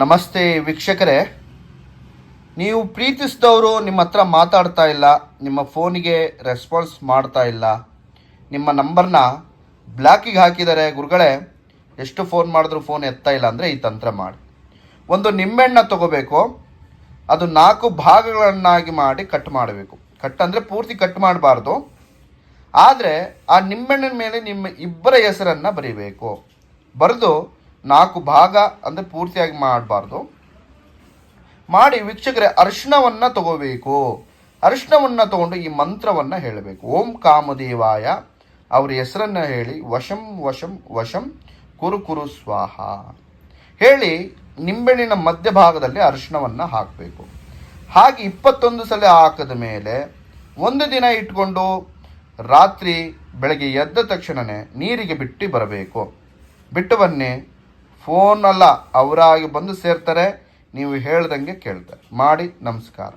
ನಮಸ್ತೆ ವೀಕ್ಷಕರೇ. ನೀವು ಪ್ರೀತಿಸಿದವರು ನಿಮ್ಮ ಹತ್ರ ಮಾತಾಡ್ತಾ ಇಲ್ಲ, ನಿಮ್ಮ ಫೋನಿಗೆ ರೆಸ್ಪಾನ್ಸ್ ಮಾಡ್ತಾ ಇಲ್ಲ, ನಿಮ್ಮ ನಂಬರ್ನ ಬ್ಲ್ಯಾಕಿಗೆ ಹಾಕಿದರೆ ಗುರುಗಳೇ, ಎಷ್ಟು ಫೋನ್ ಮಾಡಿದ್ರು ಫೋನ್ ಎತ್ತಾ ಇಲ್ಲ ಅಂದರೆ ಈ ತಂತ್ರ ಮಾಡಿ. ಒಂದು ನಿಂಬೆಹಣ್ಣ ತಗೋಬೇಕು, ಅದು ನಾಲ್ಕು ಭಾಗಗಳನ್ನಾಗಿ ಮಾಡಿ ಕಟ್ ಮಾಡಬೇಕು. ಕಟ್ ಅಂದರೆ ಪೂರ್ತಿ ಕಟ್ ಮಾಡಬಾರ್ದು. ಆದರೆ ಆ ನಿಂಬೆಹಣ್ಣಿನ ಮೇಲೆ ನಿಮ್ಮ ಇಬ್ಬರ ಹೆಸರನ್ನು ಬರೀಬೇಕು. ಬರೆದು ನಾಲ್ಕು ಭಾಗ ಅಂದರೆ ಪೂರ್ತಿಯಾಗಿ ಮಾಡಬಾರ್ದು. ಮಾಡಿ ವೀಕ್ಷಕರೇ ಅರಿಶಿಣವನ್ನು ತಗೋಬೇಕು. ಅರಿಶಿಣವನ್ನು ತಗೊಂಡು ಈ ಮಂತ್ರವನ್ನು ಹೇಳಬೇಕು. ಓಂ ಕಾಮದೇವಾಯ, ಅವರ ಹೆಸರನ್ನು ಹೇಳಿ, ವಶಂ ವಶಂ ವಶಂ ಕುರು ಕುರು ಸ್ವಾಹ. ಹೇಳಿ ನಿಂಬೆಣ್ಣಿನ ಮಧ್ಯಭಾಗದಲ್ಲಿ ಅರಿಶಿಣವನ್ನು ಹಾಕಬೇಕು. ಹಾಗೆ ಇಪ್ಪತ್ತೊಂದು ಸಲ ಹಾಕಿದ ಮೇಲೆ ಒಂದು ದಿನ ಇಟ್ಕೊಂಡು ರಾತ್ರಿ ಬೆಳಗ್ಗೆ ಎದ್ದ ತಕ್ಷಣವೇ ನೀರಿಗೆ ಬಿಟ್ಟು ಬರಬೇಕು. ಬಿಟ್ಟು ಬನ್ನಿ. ಫೋನ್ ಅಲ್ಲ ಅವರಾಗಿ ಬಂದು ಸೇರ್ತಾರೆ ನೀವು ಹೇಳ್ದಂಗೆ ಕೇಳ್ತಾರೆ. ಮಾಡಿ ನಮಸ್ಕಾರ.